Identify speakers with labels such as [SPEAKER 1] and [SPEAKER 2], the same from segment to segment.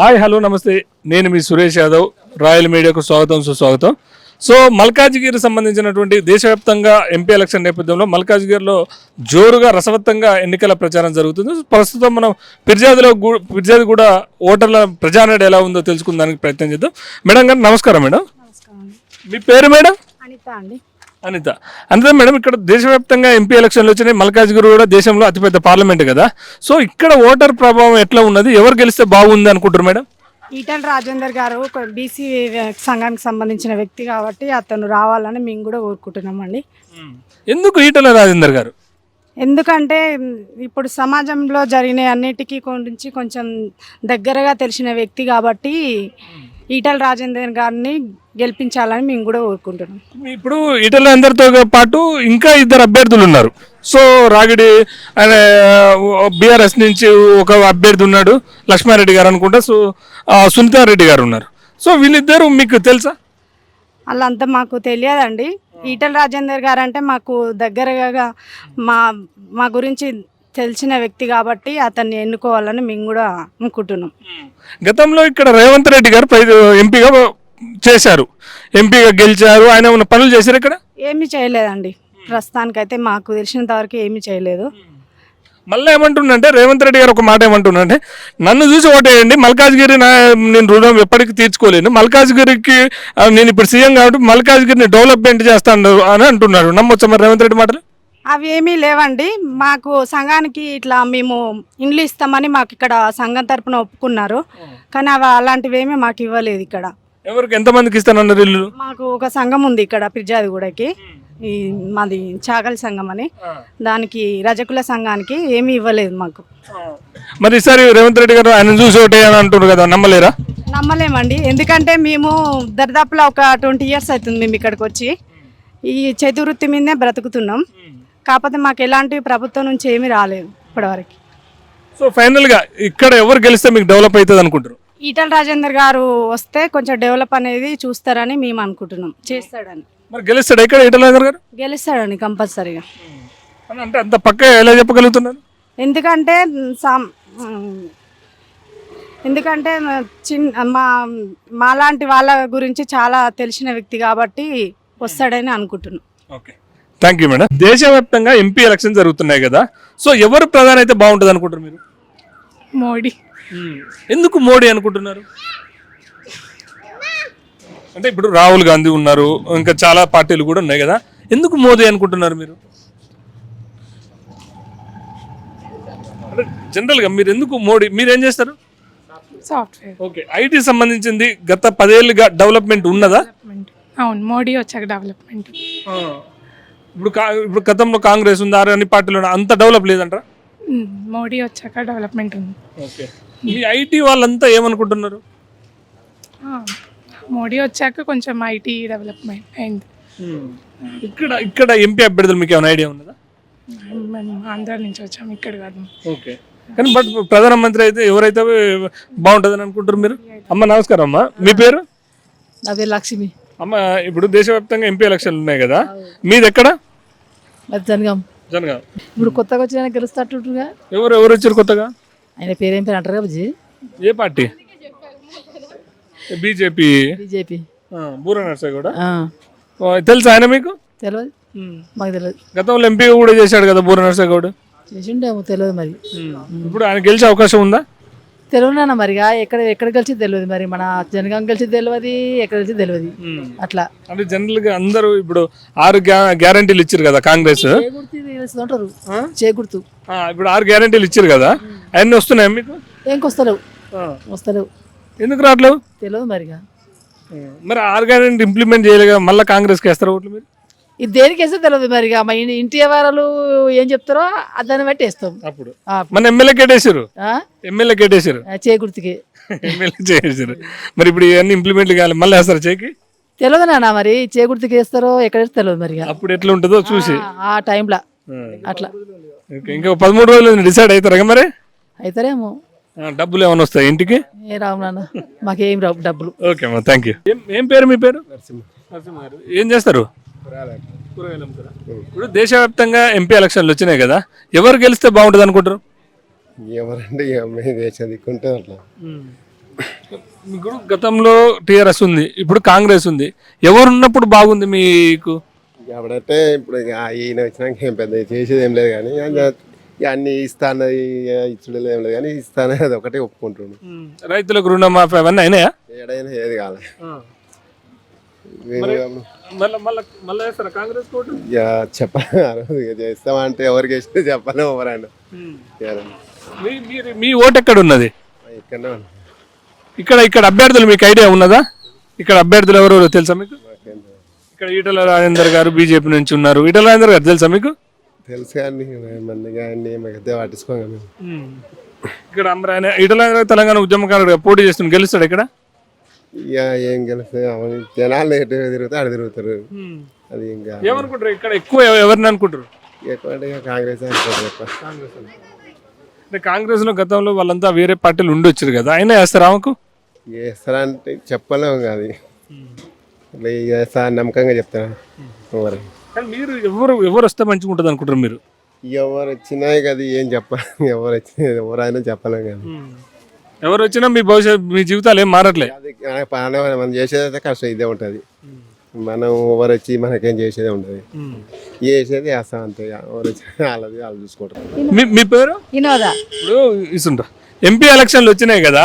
[SPEAKER 1] Hi hello నమస్తే. నేను మీ Suresh Yadav. Royal మీడియాకు స్వాగతం సుస్వాగతం. సో మల్కాజ్గిరి సంబంధించినటువంటి దేశవ్యాప్తంగా ఎంపీ ఎలక్షన్ నేపథ్యంలో మల్కాజ్గిరిలో జోరుగా రసవత్తంగా ఎన్నికల ప్రచారం జరుగుతుంది. ప్రస్తుతం మనం ఫిర్జాదిలో ఫిర్జాది కూడా ఓటర్ల ప్రజానడ ఎలా ఉందో తెలుసుకుందానికి ప్రయత్నం చేద్దాం. మేడం గారు నమస్కారం మేడం. మీ పేరు మేడం?
[SPEAKER 2] అనిత అండి.
[SPEAKER 1] అనిత. అంతే మేడం ఇక్కడ దేశవ్యాప్తంగా ఎంపీ ఎలక్షన్లు వచ్చినాయి. మల్కాజ్గిరి కూడా దేశంలో అతిపెద్ద పార్లమెంట్ కదా. సో ఇక్కడ ఓటర్ ప్రభావం ఎట్లా ఉన్నది? ఎవరు గెలిస్తే బాగుంది అనుకుంటారు మేడం?
[SPEAKER 2] ఈటల రాజేందర్ గారు బీసీ సంఘానికి సంబంధించిన వ్యక్తి కాబట్టి అతను రావాలని మేము కూడా కోరుకుంటున్నామండి
[SPEAKER 1] ఎందుకు ఈటల రాజేందర్ గారు?
[SPEAKER 2] ఎందుకంటే ఇప్పుడు సమాజంలో జరిగిన అన్నిటికీ గురించి కొంచెం దగ్గరగా తెలిసిన వ్యక్తి కాబట్టి ఈటల రాజేందర్ గారిని గెలిపించాలని మేము కూడా కోరుకుంటున్నాం.
[SPEAKER 1] ఇప్పుడు ఈటల అందరితో పాటు ఇంకా ఇద్దరు అభ్యర్థులు ఉన్నారు. సో రాగిడి ఆయన బీఆర్ఎస్ నుంచి ఒక అభ్యర్థి ఉన్నాడు లక్ష్మారెడ్డి గారు అనుకుంటా. సో సునీతారెడ్డి గారు ఉన్నారు. సో వీళ్ళిద్దరు మీకు తెలుసా?
[SPEAKER 2] వాళ్ళంతా మాకు తెలియదండి. ఈటల రాజేందర్ గారు అంటే మాకు దగ్గరగా మా మా గురించి తెలిసిన వ్యక్తి కాబట్టి అతన్ని ఎన్నుకోవాలని మేము కూడా అనుకుంటున్నాం.
[SPEAKER 1] గతంలో ఇక్కడ రేవంత్ రెడ్డి గారు ఎంపీగా చేశారు. ఎంపీగా గెలిచారు. ఆయన ఉన్న పనులు చేశారు ఇక్కడ?
[SPEAKER 2] ఏమీ చేయలేదండి. ప్రస్తుతానికైతే మాకు తెలిసినంత వరకు ఏమీ చేయలేదు.
[SPEAKER 1] మళ్ళీ ఏమంటుండంటే రేవంత్ రెడ్డి గారు ఒక మాట ఏమంటుండంటే నన్ను చూసి ఓటేయండి మల్కాజ్గిరి నా నేను రుణం ఎప్పటికీ తీర్చుకోలేను. మల్కాజ్గిరికి నేను ఇప్పుడు సీఎం కాబట్టి మల్కాజ్గిరిని డెవలప్మెంట్ చేస్తాను అని అంటున్నాడు నమ్మొచ్చా మరి రేవంత్ రెడ్డి మాటలు?
[SPEAKER 2] అవి ఏమీ లేవండి. మాకు సంఘానికి ఇట్లా మేము ఇండ్లు ఇస్తామని మాకు ఇక్కడ సంఘం తరపున ఒప్పుకున్నారు. కానీ అవి అలాంటివి ఏమీ మాకు ఇవ్వలేదు ఇక్కడ.
[SPEAKER 1] ఎవరికి ఎంతమందికి ఇస్తానన్నారు ఇల్లు?
[SPEAKER 2] మాకు ఒక సంఘం ఉంది ఇక్కడ పిర్జాదిగూడకి ఈ మాది చాగలి సంఘం అని. దానికి రజకుల సంఘానికి ఏమీ ఇవ్వలేదు మాకు.
[SPEAKER 1] మరి ఈసారి రేవంత్ రెడ్డి గారు ఆయన చూసి ఓటేయని అంటున్నారు కదా నమ్మలేరా?
[SPEAKER 2] నమ్మలేమండి. ఎందుకంటే మేము దరిదాపులో ఒక ట్వంటీ ఇయర్స్ అవుతుంది మేము ఇక్కడికి వచ్చి ఈ చతువృత్తి మీదనే బ్రతుకుతున్నాం. కాకపోతే మాకు ఎలాంటి ప్రభుత్వం నుంచి ఏమీ రాలేదు ఇప్పటివరకు.
[SPEAKER 1] సో ఫైనల్గా ఇక్కడ ఎవరు గెలిస్తే మీకు డెవలప్ అవుతుంది అనుకుంటారు
[SPEAKER 2] ఈటల రాజేందర్ గారు వస్తే కొంచెం డెవలప్ అనేది చూస్తారని మేము అనుకుంటున్నాం. చేస్తాడని.
[SPEAKER 1] మరి గెలుస్తాడు ఇక్కడ ఈటల గారు?
[SPEAKER 2] గెలుస్తాడని కంపల్సరీగా.
[SPEAKER 1] అంటే అంత పక్క ఎలా చెప్పగలుగుతున్నారు?
[SPEAKER 2] ఎందుకంటే సామ్ ఎందుకంటే చిన్న మా మాలాంటి వాళ్ళ గురించి చాలా తెలిసిన వ్యక్తి కాబట్టి వస్తాడని అనుకుంటున్నాం.
[SPEAKER 1] ఓకే. థ్యాంక్ యూ మేడం దేశవ్యాప్తంగా ఎంపీ ఎలక్షన్ జరుగుతున్నాయి కదా. సో ఎవరు ప్రధాని అయితే బాగుంటుంది అనుకుంటారు మీరు?
[SPEAKER 3] మోడీ.
[SPEAKER 1] ఎందుకు మోడీ అనుకుంటున్నారు? అంటే ఇప్పుడు రాహుల్ గాంధీ ఉన్నారు ఇంకా చాలా పార్టీలు కూడా ఉన్నాయి కదా. ఎందుకు మోదీ అనుకుంటున్నారు మీరు? అంటే జనరల్గా మీరు ఎందుకు మోడీ మీరు ఏం చేస్తారు
[SPEAKER 3] సాఫ్ట్వేర్
[SPEAKER 1] ఓకే ఐటీ సంబంధించింది గత పదేళ్ళుగా డెవలప్మెంట్ ఉన్నదా?
[SPEAKER 3] అవును మోడీ వచ్చాక డెవలప్మెంట్
[SPEAKER 1] ఇప్పుడు కా ఇప్పుడు గతంలో కాంగ్రెస్ ఉంది? ఆరు అన్ని పార్టీలు ఉన్నాయి. అంత డెవలప్ లేదంటారా?
[SPEAKER 3] మోడీ వచ్చాక డెవలప్మెంట్ ఉంది.
[SPEAKER 1] ఓకే. మీ ఐటీ వాళ్ళంతా ఏమనుకుంటున్నారు?
[SPEAKER 3] ఆ, మోడీ వచ్చాక కొంచెం ఐటీ డెవలప్మెంట్ అయింది.
[SPEAKER 1] ఇక్కడ ఇక్కడ ఎంపీ అభ్యర్థులు మీకు ఏమైనా ఐడియా ఉన్నదా?
[SPEAKER 3] మేము ఆంధ్ర నుంచి వచ్చాము ఇక్కడ కాదు.
[SPEAKER 1] ఓకే. కానీ బట్ ప్రధానమంత్రి అయితే ఎవరైతే బాగుంటుందని అనుకుంటారు మీరు? అమ్మ నమస్కారం అమ్మ. మీ పేరు?
[SPEAKER 4] నా పేరు లక్ష్మి.
[SPEAKER 1] అమ్మ ఇప్పుడు దేశవ్యాప్తంగా ఎంపీ ఎలక్షన్లు ఉన్నాయి కదా. మీది ఎక్కడ?
[SPEAKER 4] మరి జనగాం.
[SPEAKER 1] జనగాం.
[SPEAKER 4] ఇప్పుడు కొత్తగా వచ్చిన ఆయన గెలుస్తాట్టుగా
[SPEAKER 1] ఎవరు ఎవరు వచ్చారు కొత్తగా?
[SPEAKER 4] ఆయన పేరేం పేరు అంటారు కదా బుజ్జి?
[SPEAKER 1] ఏ party? BJP.
[SPEAKER 4] BJP.
[SPEAKER 1] Boora Narsaiah కూడా తెలుసా ఆయన మీకు?
[SPEAKER 4] తెలియదు మాకు తెలియదు
[SPEAKER 1] గతంలో ఎంపీ కూడా చేశాడు కదా బూర నర్సయ్య గౌడ్
[SPEAKER 4] చేసిండేమో తెలియదు మరి.
[SPEAKER 1] ఇప్పుడు ఆయన గెలిచే అవకాశం ఉందా?
[SPEAKER 4] తెలియనా మరిగా ఎక్కడ ఎక్కడ గెలిచి తెలియదు మరి మన జనగాం గెలిచి తెలియదు ఎక్కడ గెలిచి తెలియదు అట్లా.
[SPEAKER 1] అంటే జనరల్గా అందరూ ఇప్పుడు ఆరు గ్యారంటీలు ఇచ్చారు కదా కాంగ్రెస్. ఆ, ఇప్పుడు ఆరు గ్యారంటీలు ఇచ్చారు కదా అవన్నీ వస్తున్నాయి మీకు?
[SPEAKER 4] ఏం వస్తలేవు వస్తలేవు.
[SPEAKER 1] ఎందుకు రావట్లేవు?
[SPEAKER 4] తెలియదు మరిగా.
[SPEAKER 1] మరి ఆరు గ్యారంటీ ఇంప్లిమెంట్ చేయలేక మళ్ళీ కాంగ్రెస్కి వేస్తారు ఓట్లు మీరు?
[SPEAKER 4] ఇది దేనికి వేస్తే తెలియదు మరిగా మా ఇన్- ఇంటి వాళ్ళు ఏం చెప్తారో దాన్ని బట్టి వేస్తాం.
[SPEAKER 1] అప్పుడు.
[SPEAKER 4] ఆ,
[SPEAKER 1] మన ఎమ్మెల్యే కేటేసారు
[SPEAKER 4] ఆ?
[SPEAKER 1] ఎమ్మెల్యే కేటేసారు
[SPEAKER 4] ఆ, చేకూర్తికి
[SPEAKER 1] ఎమ్మెల్యే చేసారు మరి ఇప్పుడు ఇవన్నీ ఇంప్లిమెంట్ కావాలి మళ్ళీ వేస్తారు చేకి
[SPEAKER 4] తెలియదు నాన్న మరి చేకూర్తికి వేస్తారో ఎక్కడ తెలియదు మరిగా
[SPEAKER 1] అప్పుడు ఎట్లా ఉంటుందో చూసి.
[SPEAKER 4] ఆ- ఆ. టైంలో అట్లా.
[SPEAKER 1] ఓకే, ఇంకా పదమూడు రోజులు డిసైడ్ అవుతారా మరి?
[SPEAKER 4] అవుతారేమో.
[SPEAKER 1] ఆ, డబ్బులు ఏమైనా వస్తాయి ఇంటికి?
[SPEAKER 4] ఏ రావు నాన్న మాకేం రావు డబ్బులు.
[SPEAKER 1] ఓకే అమ్మా థ్యాంక్ యూ ఏం ఏం పేరు మీ పేరు? నరసింహ. గారు ఏం చేస్తారు? కూరగాయలు అమ్ముతారా? ఇప్పుడు దేశవ్యాప్తంగా ఎంపీ ఎలక్షన్లు వచ్చినాయి కదా ఎవరు గెలిస్తే బాగుంటుంది అనుకుంటారు?
[SPEAKER 5] దిక్కుంటే అట్లా.
[SPEAKER 1] మీకు గతంలో టీఆర్ఎస్ ఉంది ఇప్పుడు కాంగ్రెస్ ఉంది. ఎవరు ఉన్నప్పుడు బాగుంది మీకు?
[SPEAKER 5] కాబట్టి ఇప్పుడు ఇక ఈయన వచ్చినాక ఏం పెద్ద చేసేది ఏం లేదు కానీ ఇక ఇక అన్ని ఇస్తాను ఇచ్చుడు ఏం లేదు కానీ ఇస్తాను అది ఒకటే ఒప్పుకుంటుండు.
[SPEAKER 1] రైతులకు రుణమాఫీ అవన్నీ అయినాయా?
[SPEAKER 5] ఏడైనా ఏది కాలే.
[SPEAKER 1] కాంగ్రెస్
[SPEAKER 5] చెప్పాలి చేస్తామంటే ఎవరికి వేస్తే చెప్పలేము ఎవరైనా
[SPEAKER 1] మీ మీరు మీ ఓటు ఎక్కడ ఉన్నది?
[SPEAKER 5] ఇక్కడనే.
[SPEAKER 1] ఇక్కడ ఇక్కడ అభ్యర్థులు మీకు ఐడియా ఉన్నదా? ఇక్కడ అభ్యర్థులు ఎవరెవరో తెలుసా మీకు. ఇక్కడ ఈటల రాజేందర్ గారు బీజేపీ నుంచి ఉన్నారు. ఈటల రాజేందర్ గారు తెలుసా మీకు?
[SPEAKER 5] తెలుసు కానీ పట్టించుకోగా మేము.
[SPEAKER 1] ఇక్కడ అమరాయన ఈటల తెలంగాణ ఉద్యమకారుడుగా పోటీ చేస్తున్న గెలుస్తాడు ఇక్కడ?
[SPEAKER 5] ఇక ఏం గెలిస్తే అవును జనాలు ఎటు తిరుగుతారు అటు తిరుగుతారు. అది ఇంకా
[SPEAKER 1] ఏమనుకుంటారు? ఇక్కడ ఎక్కువ ఎవ- ఎవరిని అనుకుంటారు?
[SPEAKER 5] ఎక్కువ అంటే ఇక కాంగ్రెస్ అనుకుంటారు ఎక్కువ
[SPEAKER 1] అంటే కాంగ్రెస్లో గతంలో వాళ్ళంతా వేరే పార్టీలు ఉండొచ్చారు కదా. అయినా వేస్తారు ఆమెకు?
[SPEAKER 5] చేస్తారంటే చెప్పలేము కాదు చేస్తా అని నమ్మకంగా చెప్తాను మరి
[SPEAKER 1] కానీ మీరు ఎవరు ఎవరు వస్తే మంచిగా ఉంటుంది అనుకుంటారు మీరు?
[SPEAKER 5] ఎవరు వచ్చినా కదా ఏం చెప్పాలి ఎవరు వచ్చినా ఎవరైనా చెప్పలేం కదా.
[SPEAKER 1] ఎవరు వచ్చినా మీ భవిష్యత్ మీ జీవితాలు ఏం మారట్లే.
[SPEAKER 5] మనం చేసేదైతే కష్టం ఇదే ఉంటుంది. మనం ఎవరు వచ్చి మనకేం చేసేదే ఉంటుంది. చేసేది చేస్తాం అంతే. ఎవరు వచ్చి వాళ్ళది వాళ్ళు చూసుకుంటారు.
[SPEAKER 1] మీ పేరు?
[SPEAKER 4] వినోదా.
[SPEAKER 1] ఇప్పుడు ఇస్తుంటా ఎంపీ ఎలక్షన్లు వచ్చినాయి కదా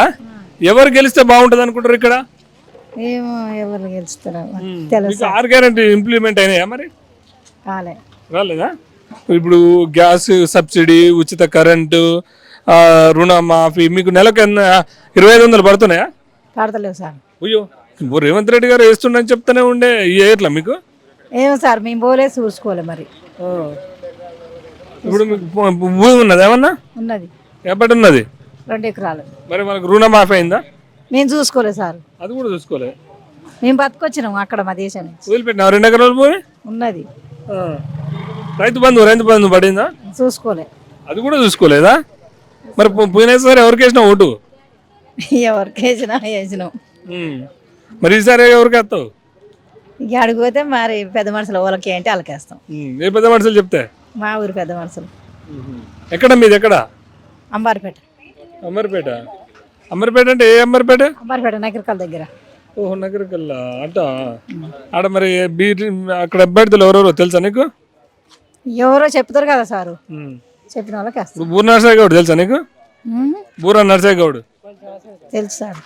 [SPEAKER 1] ఎవరు గెలిస్తే బాగుంటుంది అనుకుంటారు ఇక్కడ?
[SPEAKER 6] ఏమో ఎవరు గెలుస్తారో
[SPEAKER 1] ఆరు గ్యారంటీ ఇంప్లిమెంట్ అయినాయా మరి?
[SPEAKER 6] కాలే
[SPEAKER 1] రాలేదా? ఇప్పుడు గ్యాస్ సబ్సిడీ ఉచిత కరెంటు రుణమాఫీ మీకు నెలకు ఇరవై ఐదు వందలు పడుతున్నాయా?
[SPEAKER 6] పడతలేవు సార్.
[SPEAKER 1] అయ్యో రేవంత్ రెడ్డి గారు వేస్తుండని చెప్తానే ఉండే ఎట్లా మీకు?
[SPEAKER 6] ఏమో సార్ మేము పోలే చూసుకోలే మరి.
[SPEAKER 1] ఇప్పుడు మీకు భూమి ఉన్నది ఏమన్నా?
[SPEAKER 6] ఉన్నది.
[SPEAKER 1] ఎప్పటి ఉన్నది?
[SPEAKER 6] రెండు ఎకరాలు.
[SPEAKER 1] మరి మనకు రుణమాఫీ అయిందా?
[SPEAKER 6] మేము చూసుకోలే సార్.
[SPEAKER 1] అది కూడా చూసుకోలే.
[SPEAKER 6] మేము బతుకొచ్చినాం అక్కడ మా దేశం నుంచి.
[SPEAKER 1] వదిలిపెట్టినా రెండు ఎకరాలు భూమి?
[SPEAKER 6] ఉన్నది.
[SPEAKER 1] రైతు బంధు రైతు బంధు పడిందా?
[SPEAKER 6] చూసుకోలే.
[SPEAKER 1] అది కూడా చూసుకోలేదా? మరి పోయినసారి ఎవరికి వేసినా ఓటు?
[SPEAKER 6] ఎవరికి వేసినా వేసినాం.
[SPEAKER 1] మరి ఈసారి ఎవరికి వేస్తావు?
[SPEAKER 6] ఇక అడిగిపోతే మరి పెద్ద మనుషులు వాళ్ళకి ఏంటి వాళ్ళకేస్తాం.
[SPEAKER 1] ఏ పెద్ద మనుషులు చెప్తే?
[SPEAKER 6] మా ఊరు పెద్ద మనుషులు.
[SPEAKER 1] ఎక్కడ మీది ఎక్కడ?
[SPEAKER 6] అంబారిపేట.
[SPEAKER 1] అమర్పేట అమర్పేట అంటే ఏ అమర్పేట
[SPEAKER 6] అంబారిపేట నగరికల్ దగ్గర.
[SPEAKER 1] ఓహో నగరకల్లా? అట? ఆడ మరి బీ అక్కడ అభ్యర్థులు ఎవరెవరో తెలుసా నీకు?
[SPEAKER 6] ఎవరో చెప్తారు కదా సారు. చెప్పిన వాళ్ళకి వేస్తాం.
[SPEAKER 1] బూర నర్సయ్య గౌడ్ తెలుసా నీకు?
[SPEAKER 6] ఉమ్,
[SPEAKER 1] బూర నర్సయ్య గౌడ్
[SPEAKER 6] తెలుసు సార్.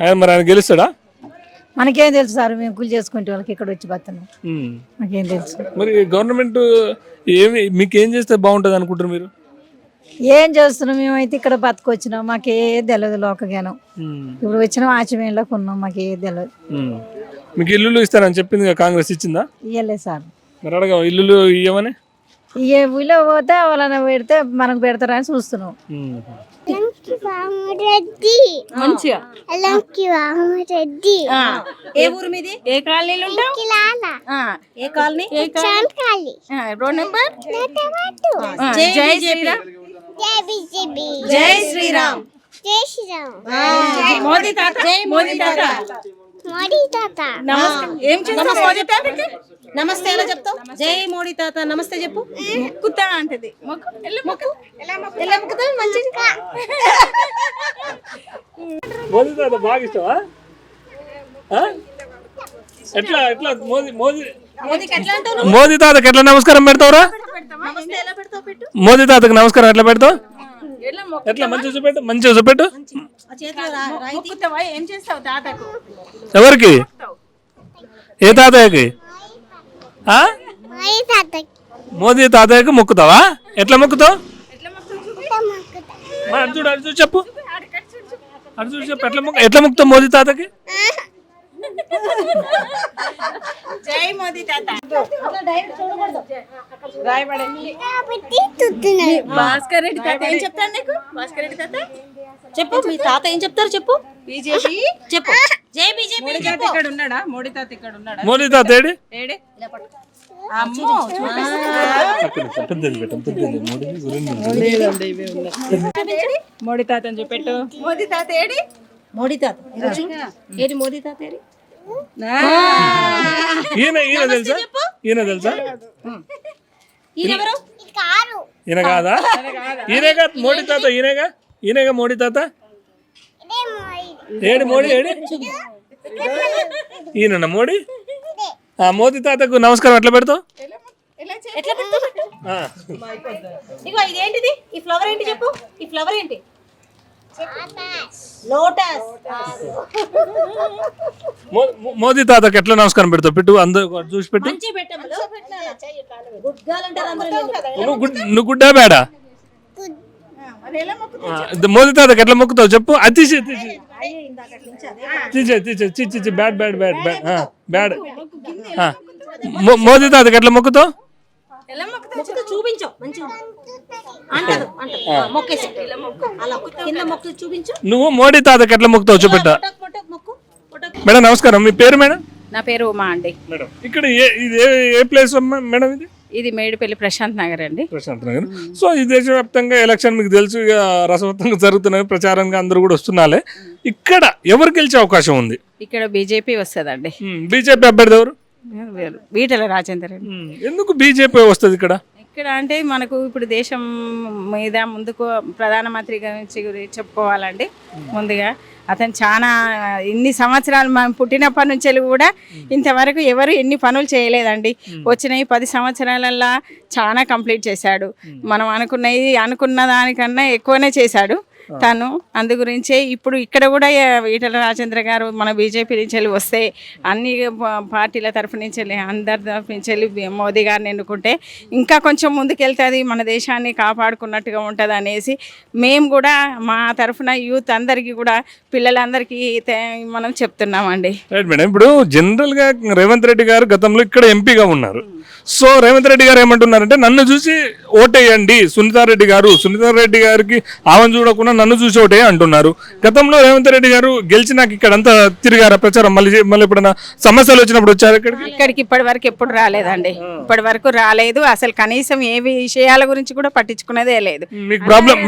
[SPEAKER 1] ఆయన మరి ఆయన గెలుస్తాడా?
[SPEAKER 6] మనకేం తెలుసు సార్ మేము కూలి చేసుకుంటే వాళ్ళకి ఇక్కడ వచ్చి బతున్నాం. మాకేం తెలుసు.
[SPEAKER 1] మరి గవర్నమెంట్ ఏమి మీకు ఏం చేస్తే బాగుంటుంది అనుకుంటారు మీరు?
[SPEAKER 6] ఏం చేస్తున్నాం మేమైతే ఇక్కడ బతుకొచ్చినాం మాకే తెలియదు లోకజ్ఞానం. ఇప్పుడు వచ్చినాం ఆచమేయంలోకి ఉన్నాం మాకే తెలియదు.
[SPEAKER 1] మీకు ఇల్లులు ఇస్తారని చెప్పింది కాంగ్రెస్ ఇచ్చిందా?
[SPEAKER 6] ఇయ్యలే సార్.
[SPEAKER 1] మరి అడగా ఇల్లులు ఇవ్వమని
[SPEAKER 6] ఏ ఊళ్ళో పోతే వాళ్ళని పెడితే మనకు పెడతారని చూస్తున్నాం.
[SPEAKER 7] మంచిగా.
[SPEAKER 8] ఎలంకి రామరెడ్డి
[SPEAKER 7] ఆ, ఏ ఊరు మీది? ఏ కాలనీలో ఉంటావు?
[SPEAKER 8] కిలాల
[SPEAKER 7] ఆ, ఏ కాలనీ?
[SPEAKER 8] చాంకాలి
[SPEAKER 7] ఆ, రోడ్ నెంబర్?
[SPEAKER 8] నటవట్టు
[SPEAKER 7] ఆ, జై శ్రీరామ్.
[SPEAKER 8] జై బీజేపీ.
[SPEAKER 7] జై శ్రీరామ్.
[SPEAKER 8] జై శ్రీరామ్.
[SPEAKER 7] మోదీ తాత. జై మోదీ తాత.
[SPEAKER 8] మోడీ తాత.
[SPEAKER 7] నమస్కారం ఏం చేస్తావు మోదీ తాతకి నమస్తే ఎలా చెప్తావు? జై మోడీ తాత నమస్తే చెప్పు. మొక్కుతా అంటది. మొక్కు? ఎల్లు మొక్కు? ఎలా మొక్కుతావు మంచిగా
[SPEAKER 1] మోదీ తాత బాగా ఇష్టమా? ఎట్లా ఎట్లా? మోదీ మోదీ. మోదీ తాతకి ఎట్లా నమస్కారం పెడతావురా?
[SPEAKER 7] నమస్తే ఎలా పెడతావు పెట్టు?
[SPEAKER 1] మోదీ తాతకి నమస్కారం ఎట్లా పెడతావు?
[SPEAKER 7] ఎట్లా
[SPEAKER 1] ఎట్లా మంచిగా చూపెట్టు మంచిగా చూపెట్టు?
[SPEAKER 7] ఏం చేస్తావు తాతకు?
[SPEAKER 1] ఎవరికి? ఏ తాతయ్యకి? మోదీ తాతయ్యకి. మొక్కుతావా? ఎట్లా మొక్కుతావు? చూడు? చెప్పు. అటు చూడు చెప్పు. ఎట్లా మొక్క ఎట్లా మొక్కుతావు మోదీ తాతకి
[SPEAKER 7] జై మోదీ తాత. భాస్కర్ రెడ్డి తాత ఏం చెప్తారు నీకు? భాస్కర్ రెడ్డి తాత? చెప్పు మీ తాత ఏం చెప్తారు చెప్పు? బీజేపీ. చెప్పు. జై బీజేపీ ఇక్కడ ఉన్నాడా? మోడీ తాత ఇక్కడ ఉన్నాడా?
[SPEAKER 1] మోదీ తాత ఏడి? మోడీ
[SPEAKER 7] మోడీ తాత అని చెప్పెట్టు మోదీ తాత ఏడి? మోడీ తాత ఏది మోదీ తాత ఏడి?
[SPEAKER 1] ఈయన ఈయన తెలుసా? ఈయన తెలుసా?
[SPEAKER 7] ఈయనెవరు
[SPEAKER 8] ఈ కారు.
[SPEAKER 1] ఈయన కాదా? ఈయనగా మోడీ తాత? ఈయనగా ఈయనగా మోడీ తాత? ఏడు మోడీ ఏడు? ఈయన మోడీ? ఆ మోదీ తాతకు నమస్కారం ఎట్లా పెడతావు?
[SPEAKER 7] ఇదేంటిది? ఈ ఫ్లవర్ ఏంటి చెప్పు? ఈ ఫ్లవర్ ఏంటి?
[SPEAKER 1] మోదీ తాతకు ఎట్లా నమస్కారం పెడతావు? పెట్టు అందరు చూసి పెట్టు. నువ్వు గుడ్- నువ్వు గుడ్డా బేడా మోదీ తాతకు ఎట్లా మొక్కుతావు చెప్పు? అది తీసి bad bad bad bad. Bad. Modi తాతకు ఎట్లా మొక్కుతావు?
[SPEAKER 7] మొక్కుతూ చూపించు మంచిగా. అంటారు అంటారు. ఆ, మొక్కేసి. అలా కింద మొక్కు చూపించు.
[SPEAKER 1] నువ్వు మోడీ తాతకు ఎట్లా మొక్కుతావు చూపెట్ట మేడం నమస్కారం. మీ పేరు మేడం?
[SPEAKER 9] నా పేరు ఉమా అండి.
[SPEAKER 1] మేడం ఇక్కడ ఏ ఇది ఏ- ప్లేస్ అమ్మా మేడం ఇది?
[SPEAKER 9] ఇది మేడిపల్లి ప్రశాంత్ నగర్ అండి.
[SPEAKER 1] ప్రశాంత్ నగర్. సో ఈ దేశవ్యాప్తంగా ఎలక్షన్ మీకు తెలుసు ఇక రసవత్తంగా జరుగుతున్నాయి ప్రచారంగా అందరూ కూడా వస్తున్నాలే. ఇక్కడ ఎవరు గెలిచే అవకాశం ఉంది?
[SPEAKER 9] ఇక్కడ బీజేపీ వస్తుందండి.
[SPEAKER 1] బీజేపీ అభ్యర్థి ఎవరు?
[SPEAKER 9] వీటల రాజేందర్
[SPEAKER 1] ఎందుకు బీజేపీ వస్తుంది ఇక్కడ?
[SPEAKER 9] ఇక్కడ అంటే మనకు ఇప్పుడు దేశం మీద ముందుకు ప్రధానమంత్రి గురించి గురించి చెప్పుకోవాలండి ముందుగా అతను చాలా ఇన్ని సంవత్సరాలు మనం పుట్టినప్పటి నుంచి కూడా ఇంతవరకు ఎవరు ఎన్ని పనులు చేయలేదండి. వచ్చిన ఈ పది సంవత్సరాలల్లా చాలా కంప్లీట్ చేశాడు. మనం అనుకున్నది అనుకున్న దానికన్నా ఎక్కువనే చేశాడు. తను అందు గురించే ఇప్పుడు ఇక్కడ కూడా ఈటల రాజేంద్ర గారు మన బీజేపీ నుంచి వెళ్ళి వస్తే అన్ని పార్టీల తరఫు నుంచి వెళ్ళి అందరి తరఫు నుంచి వెళ్ళి మోదీ గారిని ఎన్నుకుంటే ఇంకా కొంచెం ముందుకెళ్తుంది మన దేశాన్ని కాపాడుకున్నట్టుగా ఉంటుంది అనేసి మేము కూడా మా తరఫున యూత్ అందరికీ కూడా పిల్లలందరికీ మనం చెప్తున్నామండి.
[SPEAKER 1] రైట్ మేడం ఇప్పుడు జనరల్గా రేవంత్ రెడ్డి గారు గతంలో ఇక్కడ ఎంపీగా ఉన్నారు. సో రేవంత్ రెడ్డి గారు ఏమంటున్నారంటే నన్ను చూసి ఓటేయండి సునీతారెడ్డి గారు. సునీతారెడ్డి గారికి ఆమెను చూడకుండా నన్ను చూసి ఓటే అంటున్నారు. గతంలో రేవంత్ రెడ్డి గారు గెలిచినాక ఇక్కడ అంతా తిరిగారా ప్రచారం? మళ్ళీ మళ్ళీ ఎప్పుడైనా సమస్యలు వచ్చినప్పుడు వచ్చారు ఇక్కడికి?
[SPEAKER 9] ఇక్కడికి ఇప్పటి వరకు ఎప్పుడు రాలేదండి. ఇప్పటి వరకు రాలేదు. అసలు కనీసం ఏ విషయాల గురించి కూడా పట్టించుకునేదే లేదు.
[SPEAKER 1] మీకు ప్రాబ్లం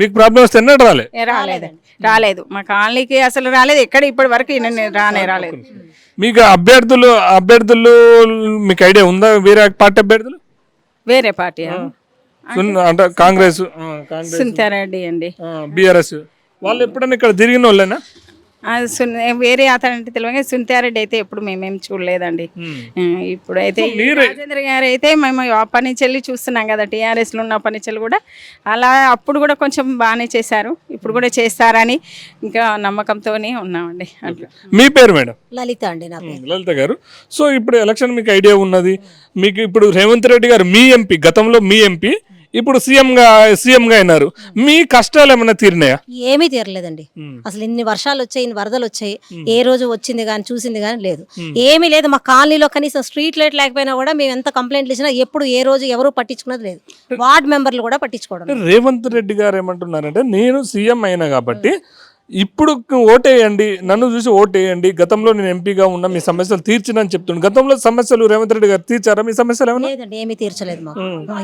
[SPEAKER 1] మీకు ప్రాబ్లం వస్తే ఎన్నడూ రాలే?
[SPEAKER 9] ఏ రాలేదండి రాలేదు. మా కాలనీకి అసలు రాలేదు. ఎక్కడ ఇప్పటి వరకు రానే రాలేదు.
[SPEAKER 1] మీకు అభ్యర్థులు అభ్యర్థులు మీకు ఐడియా ఉందా? వేరే పార్టీ అభ్యర్థులు?
[SPEAKER 9] వేరే పార్టీ
[SPEAKER 1] అంటే కాంగ్రెస్
[SPEAKER 9] సునీతారెడ్డి అండి.
[SPEAKER 1] బీఆర్ఎస్. వాళ్ళు ఎప్పుడైనా ఇక్కడ తిరిగిన వాళ్ళేనా?
[SPEAKER 9] వేరే అతను అంటే తెలియదు సునీతారెడ్డి అయితే ఎప్పుడు మేమేం చూడలేదండి. ఇప్పుడైతే రాజేంద్ర గారు అయితే మేము అప్పటి నుంచి వెళ్ళి చూస్తున్నాం కదా టీఆర్ఎస్లో ఉన్న అప్పటి నుంచి కూడా. అలా అప్పుడు కూడా కొంచెం బాగానే చేశారు ఇప్పుడు కూడా చేస్తారని ఇంకా నమ్మకంతోనే ఉన్నామండి.
[SPEAKER 1] మీ పేరు మేడం?
[SPEAKER 7] లలిత అండి నా పేరు.
[SPEAKER 1] లలిత గారు. సో ఇప్పుడు ఎలక్షన్ మీకు ఐడియా ఉన్నది మీకు ఇప్పుడు రేవంత్ రెడ్డి గారు మీ ఎంపీ గతంలో మీ ఎంపీ ఇప్పుడు సీఎంగా సీఎంగా అయినారు. మీ కష్టాలు ఏమైనా తీరినాయా?
[SPEAKER 7] ఏమీ తీరలేదండి. అసలు ఇన్ని వర్షాలు వచ్చాయి ఇన్ని వరదలు వచ్చాయి. ఏ రోజు వచ్చింది కానీ చూసింది కానీ లేదు. ఏమీ లేదు. మా కాలనీలో కనీసం స్ట్రీట్ లైట్ లేకపోయినా కూడా మేము ఎంత కంప్లైంట్లు ఇచ్చినా ఎప్పుడు ఏ రోజు ఎవరు పట్టించుకున్నది లేదు. వార్డ్ మెంబర్లు కూడా పట్టించుకోవడం
[SPEAKER 1] రేవంత్ రెడ్డి గారు ఏమంటున్నారంటే నేను సీఎం అయినా కాబట్టి ఇప్పుడు ఓటేయండి నన్ను చూసి ఓటేయండి గతంలో నేను ఎంపీగా ఉన్న మీ సమస్యలు తీర్చినని చెప్తుండు. గతంలో సమస్యలు రేవంత్ రెడ్డి గారు తీర్చారా? మీ సమస్యలు ఏమన్నా
[SPEAKER 7] లేదండి ఏమీ తీర్చలేదు మాకు.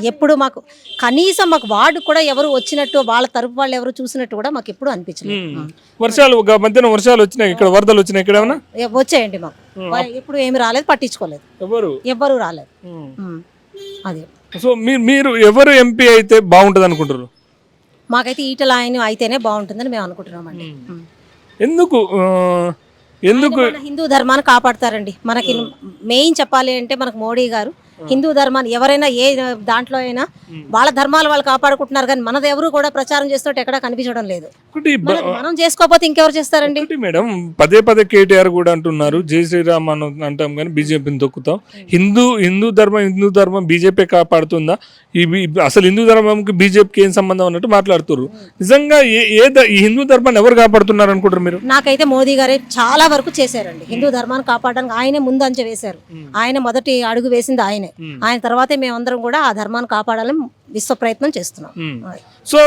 [SPEAKER 7] ఎప్పుడు మాకు కనీసం మాకు వార్డు కూడా ఎవరు వచ్చినట్టు వాళ్ళ తరపు వాళ్ళు ఎవరు చూసినట్టు కూడా మాకు ఎప్పుడు అనిపించలేదు.
[SPEAKER 1] వర్షాలు ఒక మధ్యన వర్షాలు వచ్చినాయి ఇక్కడ వరదలు వచ్చినాయి ఇక్కడ ఏమన్నా
[SPEAKER 7] ఎ- వచ్చాయండి మాకు. ఎప్పుడు ఏమి రాలేదు పట్టించుకోలేదు.
[SPEAKER 1] ఎవరు?
[SPEAKER 7] ఎవ్వరూ రాలేదు. అదే.
[SPEAKER 1] సో మీరు మీరు ఎవరు ఎంపీ అయితే బాగుంటుంది అనుకుంటారు
[SPEAKER 7] మాకైతే ఈటల ఆయన అయితేనే బాగుంటుందని మేము అనుకుంటున్నామండి. ఉమ్.
[SPEAKER 1] ఎందుకు ఎందుకు
[SPEAKER 7] హిందూ ధర్మాన్ని కాపాడతారండి. మనకి మెయిన్ చెప్పాలి అంటే మనకు మోడీ గారు హిందూ ధర్మాన్ని ఎవరైనా ఏ దాంట్లో అయినా వాళ్ళ ధర్మాలు వాళ్ళు కాపాడుకుంటున్నారు కానీ మనది ఎవరు కూడా ప్రచారం చేస్తున్నట్టు ఎక్కడా కనిపించడం లేదు. మనం చేసుకోకపోతే ఇంకెవరు చేస్తారండి?
[SPEAKER 1] మేడం పదే పదే కేటీఆర్ కూడా అంటున్నారు జై శ్రీరామ్ అని అంటాం కానీ బీజేపీని తొక్కుతాం. హిందూ హిందూ ధర్మం హిందూ ధర్మం బీజేపీ కాపాడుతుందా? ఇవి అసలు హిందూ ధర్మంకి బీజేపీకి ఏం సంబంధం అన్నట్టు మాట్లాడుతున్నారు నిజంగా ఏ ఈ హిందూ ధర్మాన్ని ఎవరు కాపాడుతున్నారు అనుకుంటారు మీరు?
[SPEAKER 7] నాకైతే మోదీ గారే చాలా వరకు చేశారండి. హిందూ ధర్మాన్ని కాపాడడానికి ఆయనే ముందు అంచె వేశారు ఆయన మొదటి అడుగు వేసింది ఆయనే. ఆయన తర్వాతే మేమందరం కూడా ఆ ధర్మాన్ని కాపాడాలని విశ్వ ప్రయత్నం చేస్తున్నాం.
[SPEAKER 1] సో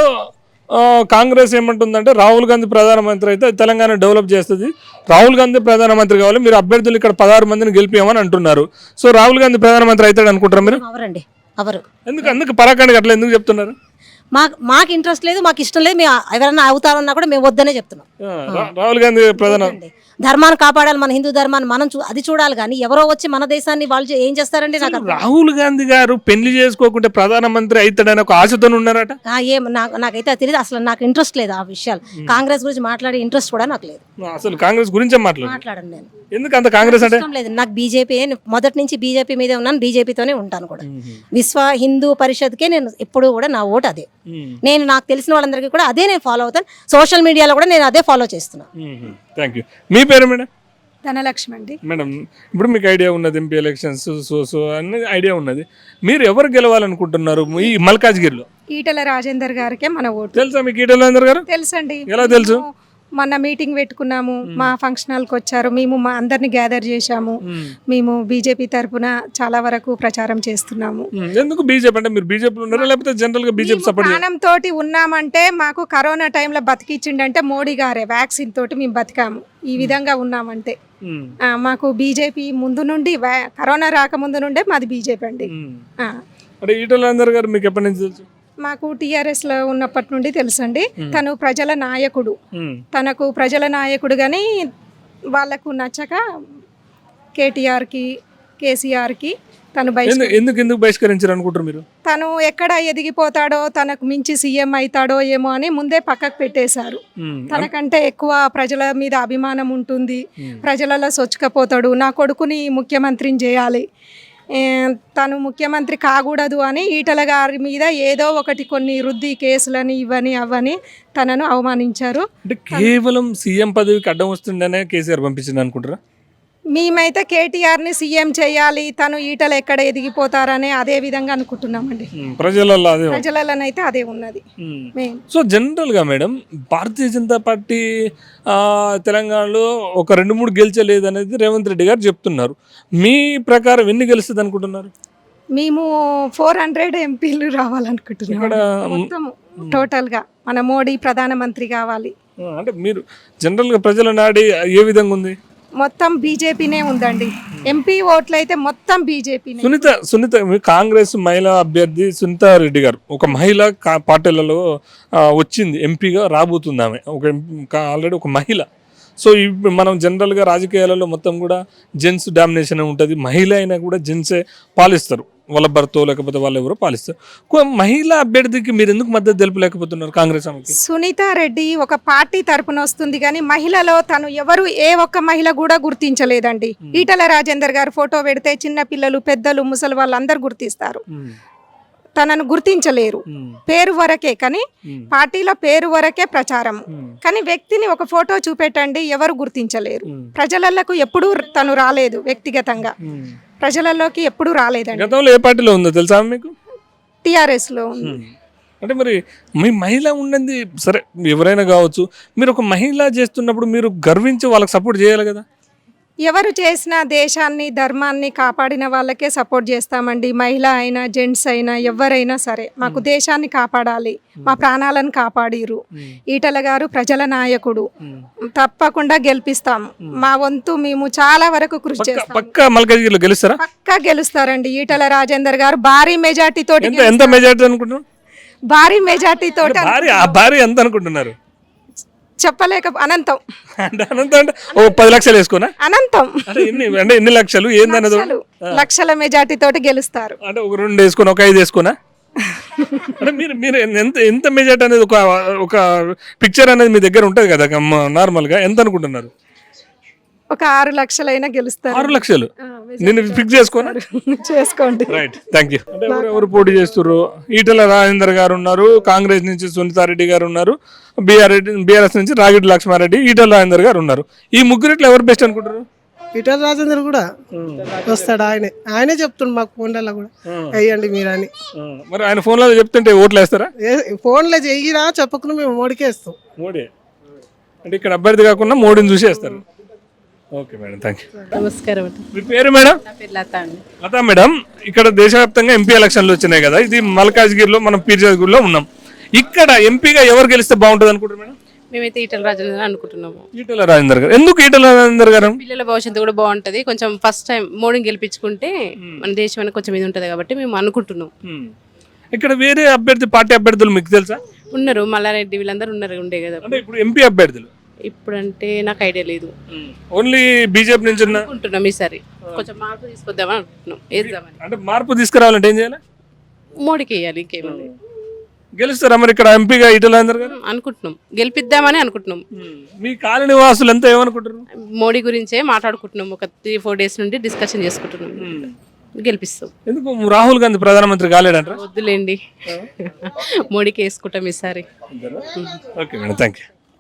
[SPEAKER 1] కాంగ్రెస్ ఏమంటుందంటే రాహుల్ గాంధీ ప్రధానమంత్రి అయితే తెలంగాణ డెవలప్ చేస్తుంది. రాహుల్ గాంధీ ప్రధానమంత్రి కావాలి. మీరు అభ్యర్థులు ఇక్కడ పదహారు మందిని గెలిపియమని అంటున్నారు. సో రాహుల్ గాంధీ ప్రధానమంత్రి అవుతాడు అనుకుంటారా మీరు?
[SPEAKER 7] అవరండి. అవరు.
[SPEAKER 1] ఎందుకు అందుకు పరాకాండకి అట్లా ఎందుకు చెప్తున్నారు?
[SPEAKER 7] మాకు మాకు ఇంట్రెస్ట్ లేదు మాకు ఇష్టం లేదు. మేము ఎవరైనా అవుతారన్నా కూడా మేము వద్దనే చెప్తున్నాం.
[SPEAKER 1] రాహుల్ గాంధీ ప్రధాన.
[SPEAKER 7] ధర్మాన్ని కాపాడాలి మన హిందూ ధర్మాన్ని మనం అది చూడాలి కానీ ఎవరో వచ్చి మన దేశాన్ని వాళ్ళు ఏం చేస్తారండి నాకు
[SPEAKER 1] రాహుల్ గాంధీ గారు పెళ్ళి చేసుకోకుంటే ప్రధానమంత్రి అవుతాడని ఒక ఆశతో ఉన్నారట?
[SPEAKER 7] ఏం నాకు నాకైతే తెలియదు అసలు నాకు ఇంట్రెస్ట్ లేదు ఆ విషయాలు. కాంగ్రెస్ గురించి మాట్లాడే ఇంట్రెస్ట్ కూడా నాకు లేదు.
[SPEAKER 1] అసలు కాంగ్రెస్ గురించే మాట్లాడు
[SPEAKER 7] మాట్లాడను నేను.
[SPEAKER 1] ఎందుకు అంత కాంగ్రెస్ అంటే?
[SPEAKER 7] లేదు. నాకు బీజేపీ మొదటి నుంచి బీజేపీ మీదే ఉన్నాను బీజేపీతోనే ఉంటాను కూడా. విశ్వ హిందూ పరిషత్కే నేను ఎప్పుడు కూడా నా ఓటు అదే. నేను నాకు తెలిసిన వాళ్ళందరికీ కూడా అదే నేను ఫాలో అవుతాను. సోషల్ మీడియాలో కూడా నేను అదే ఫాలో చేస్తున్నాను.
[SPEAKER 1] థ్యాంక్ యూ మీ పేరు మేడం?
[SPEAKER 10] ధనలక్ష్మి అండి.
[SPEAKER 1] మేడం ఇప్పుడు మీకు ఐడియా ఉన్నది ఎంపీ ఎలక్షన్స్ సో సో అన్ని ఐడియా ఉన్నది. మీరు ఎవరు గెలవాలనుకుంటున్నారు ఈ మల్కాజ్గిరిలో?
[SPEAKER 10] ఈటల రాజేందర్ గారికే మన ఓటు.
[SPEAKER 1] తెలుసా మీకు ఈటలేందర్ గారు?
[SPEAKER 10] తెలుసండి.
[SPEAKER 1] ఎలా తెలుసు?
[SPEAKER 10] మొన్న మీటింగ్ పెట్టుకున్నాము మా ఫంక్షన్ హాల్కి వచ్చారు మేము మా అందరిని గ్యాదర్ చేశాము మేము. బీజేపీ తరపున చాలా వరకు ప్రచారం చేస్తున్నాము.
[SPEAKER 1] ఎందుకు బీజేపీ అంటే మీరు బీజేపీలో ఉన్నారా లేకపోతే జనరల్గా బీజేపీ సపోర్ట్
[SPEAKER 10] తోటి ఉన్నామంటే మాకు కరోనా టైంలో బతికిచ్చిండంటే మోడీ గారే వ్యాక్సిన్ తోటి మేము బతికాము. ఈ విధంగా ఉన్నామంటే. మాకు బీజేపీ ముందు నుండి కరోనా రాకముందు నుండే మాది బీజేపీ అండి.
[SPEAKER 1] అంటే ఈటలేందర్ గారు మీకు ఎప్పటి నుంచి తెలుసు?
[SPEAKER 10] మాకు టీఆర్ఎస్లో ఉన్నప్పటి నుండి తెలుసండి. తను ప్రజల నాయకుడు. తనకు ప్రజల నాయకుడు కానీ వాళ్ళకు నచ్చక కేటీఆర్కి కేసీఆర్కి తను
[SPEAKER 1] ఎందుకు ఎందుకు బహిష్కరించారు అనుకుంటారు మీరు?
[SPEAKER 10] తను ఎక్కడ ఎదిగిపోతాడో తనకు మించి సీఎం అవుతాడో ఏమో అని ముందే పక్కకు పెట్టేశారు. తనకంటే ఎక్కువ ప్రజల మీద అభిమానం ఉంటుంది. ప్రజలలో సొచ్చుకపోతాడు. నా కొడుకుని ముఖ్యమంత్రిని చేయాలి. తను ముఖ్యమంత్రి కాకూడదు అని ఈటల గారి మీద ఏదో ఒకటి కొన్ని రుద్ది కేసులని ఇవని అవని తనను అవమానించారు.
[SPEAKER 1] అంటే కేవలం సీఎం పదవికి అడ్డం వస్తుందనే కేసీఆర్ పంపించింది అనుకుంటారా?
[SPEAKER 10] మేమైతే కేటీఆర్ని సీఎం చేయాలి తను ఈటలు ఎక్కడ ఎదిగిపోతారని అదే విధంగా అనుకుంటున్నామండి.
[SPEAKER 1] ప్రజలలో అదే.
[SPEAKER 10] ప్రజలలోనైతే అదే ఉన్నది.
[SPEAKER 1] సో జనరల్గా మేడం భారతీయ జనతా పార్టీ తెలంగాణలో ఒక రెండు మూడు గెలిచలేదు అనేది రేవంత్ రెడ్డి గారు చెప్తున్నారు. మీ ప్రకారం ఎన్ని గెలుస్తుంది అనుకుంటున్నారు?
[SPEAKER 10] మేము ఫోర్ హండ్రెడ్ ఎంపీలు రావాలనుకుంటున్నాం.
[SPEAKER 1] ఇక్కడ
[SPEAKER 10] మొత్తం టోటల్గా. మన మోడీ ప్రధానమంత్రి కావాలి.
[SPEAKER 1] అంటే మీరు జనరల్గా ప్రజల నాడి ఏ విధంగా ఉంది?
[SPEAKER 10] మొత్తం బీజేపీనే ఉందండి. ఎంపీ ఓట్లు అయితే మొత్తం బీజేపీ
[SPEAKER 1] సునీత సునీత కాంగ్రెస్ మహిళా అభ్యర్థి సునీత రెడ్డి గారు ఒక మహిళ కా- పార్టీలలో వచ్చింది ఎంపీగా రాబోతుంది ఆమె. ఒక ఆల్రెడీ ఒక మహిళ. సో ఇప్పుడు మనం జనరల్గా రాజకీయాలలో మొత్తం కూడా జెంట్స్ డామినేషన్ ఉంటుంది. మహిళ అయినా కూడా జెంట్సే పాలిస్తారు. వాళ్ళ భర్త లేకపోతే వాళ్ళు ఎవరో పాలిస్తారు. మహిళా అభ్యర్థికి మీరు ఎందుకు మద్దతు తెలుపలేకపోతున్నారు కాంగ్రెస్
[SPEAKER 10] సునీత రెడ్డి ఒక పార్టీ తరపున వస్తుంది కానీ మహిళలో తను ఎవరు ఏ ఒక్క మహిళ కూడా గుర్తించలేదండి. ఈటల రాజేందర్ గారు ఫోటో పెడితే చిన్న పిల్లలు పెద్దలు ముసలి వాళ్ళందరూ గుర్తిస్తారు. తనను గుర్తించలేరు. పేరు వరకే కానీ పార్టీలో పేరు వరకే ప్రచారం. కానీ వ్యక్తిని ఒక ఫోటో చూపెట్టండి ఎవరు గుర్తించలేరు. ప్రజలకు ఎప్పుడూ తను రాలేదు వ్యక్తిగతంగా. ప్రజలలోకి ఎప్పుడూ రాలేదండి.
[SPEAKER 1] గతంలో ఏ పార్టీలో ఉందో తెలుసా మీకు?
[SPEAKER 10] టిఆర్ఎస్లో ఉంది
[SPEAKER 1] అంటే మరి మీ మహిళ ఉన్నది సరే ఎవరైనా కావచ్చు. మీరు ఒక మహిళ చేస్తున్నప్పుడు మీరు గర్వించి వాళ్ళకి సపోర్ట్ చేయాలి కదా?
[SPEAKER 10] ఎవరు చేసిన దేశాన్ని ధర్మాన్ని కాపాడిన వాళ్ళకే సపోర్ట్ చేస్తామండి. మహిళ అయినా జెంట్స్ అయినా ఎవరైనా సరే మాకు దేశాన్ని కాపాడాలి. మా ప్రాణాలను కాపాడిరు ఈటల గారు ప్రజల నాయకుడు. తప్పకుండా గెలిపిస్తాము మా వంతు మేము చాలా వరకు కృషి చేస్తాం.
[SPEAKER 1] పక్క మల్కాజ్గిరిలో గెలుస్తారా?
[SPEAKER 10] పక్కా గెలుస్తారండి. ఈటల రాజేందర్ గారు భారీ మెజార్టీ తోటి
[SPEAKER 1] ఎంత మెజార్టీ అనుకుంటున్నారు
[SPEAKER 10] భారీ మెజార్టీ తోటి
[SPEAKER 1] భారీ ఎంత అనుకుంటున్నారు?
[SPEAKER 10] చెప్పలేక అనంతం.
[SPEAKER 1] అంటే అనంత అంటే ఓ పది లక్షలు వేసుకోనా?
[SPEAKER 10] అనంతం.
[SPEAKER 1] అంటే ఎన్ని అంటే ఎన్ని లక్షలు? ఏందన్నది
[SPEAKER 10] లక్షలు. లక్షల మెజార్టీ తోటి గెలుస్తారు.
[SPEAKER 1] అంటే ఒక రెండు వేసుకొని ఒక ఐదు వేసుకోనా? అంటే మీరు మీరు ఎంత ఎంత మెజార్టీ అనేది ఒక ఒక పిక్చర్ అనేది మీ దగ్గర ఉంటుంది కదా నార్మల్గా ఎంత అనుకుంటున్నారు?
[SPEAKER 10] ఒక ఆరు లక్షలైనా గెలుస్తారు.
[SPEAKER 1] ఆరు లక్షలు? నేను ఫిక్స్ చేసుకోనా?
[SPEAKER 10] చేసుకోండి.
[SPEAKER 1] రైట్ థ్యాంక్ యూ అంటే ఎవరు పోటీ చేస్తున్నారు ఈటల రాజేందర్ గారు ఉన్నారు కాంగ్రెస్ నుంచి సునీతారెడ్డి గారు ఉన్నారు బీఆర్ బీఆర్ఎస్ నుంచి రాగిడి లక్ష్మారెడ్డి ఈటల రాజేందర్ గారు ఉన్నారు. ఈ ముగ్గురిట్లో ఎవరు బెస్ట్ అనుకుంటారు
[SPEAKER 11] ఈటల రాజేందర్ కూడా వస్తాడు ఆయనే. ఆయనే చెప్తుండు మాకు ఫోన్లలో కూడా. వేయండి మీరు అని
[SPEAKER 1] మరి ఆయన ఫోన్లో చెప్తుంటే ఓట్లు వేస్తారా?
[SPEAKER 11] ఏ- ఫోన్లో చెయ్యిరా చెప్పకుండా మేము మోడికే ఇస్తాం
[SPEAKER 1] మోడీ. అంటే ఇక్కడ అభ్యర్థి కాకుండా మోడీని చూసి వేస్తారు. ఓకే మేడం థ్యాంక్ యూ
[SPEAKER 4] నమస్కారం
[SPEAKER 1] మీ పేరు మేడం?
[SPEAKER 12] లత అండి.
[SPEAKER 1] లతా మేడం ఇక్కడ దేశవ్యాప్తంగా ఎంపీ ఎలక్షన్లు వచ్చినాయి కదా ఇది మల్కాజ్గిరిలో మనం పీర్జాజ్గిరిలో ఉన్నాం. ఇక్కడ ఎంపీగా ఎవరు గెలిస్తే బాగుంటుంది అనుకుంటారు మేడం?
[SPEAKER 12] మేమైతే ఈటల రాజేంద్ర అనుకుంటున్నాము.
[SPEAKER 1] ఈటల రాజేందర్ గారు. ఎందుకు ఈటల రాజేందర్ గారు?
[SPEAKER 12] పిల్లల భవిష్యత్తు కూడా బాగుంటది. కొంచెం ఫస్ట్ టైం మోడీని గెలిపించుకుంటే మన దేశం అనేది కొంచెం ఇది ఉంటది కాబట్టి మేము అనుకుంటున్నాం.
[SPEAKER 1] Hmm. ఇక్కడ వేరే అభ్యర్థి పార్టీ అభ్యర్థులు మీకు తెలుసా?
[SPEAKER 12] ఉన్నారు మల్లారెడ్డి వీళ్ళందరూ ఉన్నారు ఉండే కదా.
[SPEAKER 1] అంటే ఇప్పుడు ఎంపీ అభ్యర్థులు.
[SPEAKER 12] ఇప్పుడంటే నాకు ఐడియా లేదు.
[SPEAKER 1] ఓన్లీ బీజేపీ నుంచి
[SPEAKER 12] అనుకుంటున్నాం ఈసారి. కొంచెం మార్పు తీసుకొద్దామని అనుకుంటున్నాం. వేద్దామని.
[SPEAKER 1] అంటే మార్పు తీసుకురావాలంటే ఏం చేయాలి?
[SPEAKER 12] మోడీకి వేయాలి ఇంకేముంది.
[SPEAKER 1] గెలుస్తారా మరి ఇక్కడ ఎంపీగా ఈటల రాజేందర్ గారు?
[SPEAKER 12] అనుకుంటున్నాం. గెలిపిద్దామని అనుకుంటున్నాం.
[SPEAKER 1] మీ కాలనీ వాసులు ఎంత ఏమనుకుంటారు
[SPEAKER 12] మోడీ గురించే మాట్లాడుకుంటున్నాం. ఒక త్రీ ఫోర్ డేస్ నుండి డిస్కషన్ చేసుకుంటున్నాం. గెలిపిస్తాం.
[SPEAKER 1] ఎందుకు రాహుల్ గాంధీ ప్రధానమంత్రి కాలేడంటారా
[SPEAKER 12] వద్దులేండి. మోడీకి వేసుకుంటాం ఈసారి.
[SPEAKER 1] Okay madam thank you